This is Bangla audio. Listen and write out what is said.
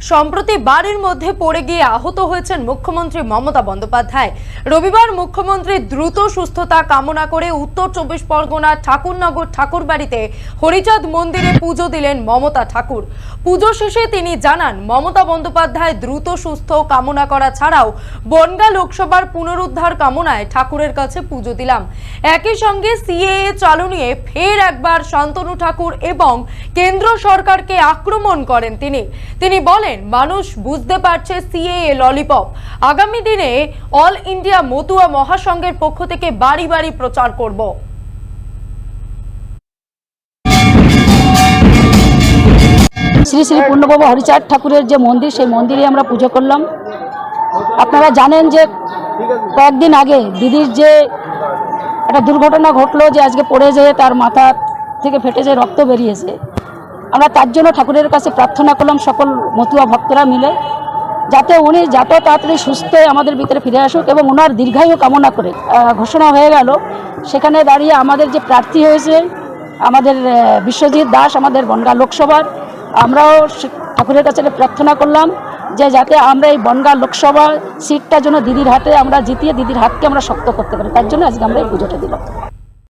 সম্প্রতি বাড়ির মধ্যে পড়ে গিয়ে আহত হয়েছেন মুখ্যমন্ত্রী মমতা বন্দ্যোপাধ্যায়। রবিবার মুখ্যমন্ত্রী দ্রুত সুস্থতা কামনা করে উত্তর চব্বিশ পরগনার ঠাকুরনগর ঠাকুরবাড়িতে হরিচাঁদ মন্দিরে পুজো দিলেন মমতা ঠাকুর। পুজো শেষে তিনি জানান, মমতা বন্দ্যোপাধ্যায় দ্রুত সুস্থ কামনা করা ছাড়াও বনগা লোকসভার পুনরুদ্ধার কামনায় ঠাকুরের কাছে পুজো দিলাম। একই সঙ্গে সিএএ চালু নিয়ে ফের একবার শান্তনু ঠাকুর এবং কেন্দ্র সরকারকে আক্রমণ করেন তিনি। তিনি বলেন মানুষ বুঝতে পারছে সিএএ ললিপপ আগামী দিনে অল ইন্ডিয়া মতুয়া মহাসংঘের পক্ষ থেকে বাড়ি বাড়ি প্রচার করব। শ্রী শ্রী পূর্ণবাবু হরিচাঁদ ঠাকুরের যে মন্দির, সেই মন্দিরে আমরা পুজো করলাম। আপনারা জানেন যে কয়েকদিন আগে দিদির যে একটা দুর্ঘটনা ঘটলো, যে আজকে পড়ে যেয়ে তার মাথা থেকে ফেটে যে রক্ত বেরিয়েছে। আমরা তার জন্য ঠাকুরের কাছে প্রার্থনা করলাম, সকল মতুয়া ভক্তরা মিলে, যাতে উনি যত তাড়াতাড়ি সুস্থ আমাদের ভিতরে ফিরে আসুক এবং ওনার দীর্ঘায়ু কামনা করে ঘোষণা হয়ে গেল। সেখানে দাঁড়িয়ে আমাদের যে প্রার্থী হয়েছে, আমাদের বিশ্বজিৎ দাস, আমাদের বনগা লোকসভার, আমরাও ঠাকুরের কাছে প্রার্থনা করলাম যে যাতে আমরা এই বনগা লোকসভা সিটটা যেন দিদির হাতে, আমরা জিতিয়ে দিদির হাতকে আমরা শক্ত করতে পারি। তার জন্য আজকে আমরা এই পুজোটা দিলাম।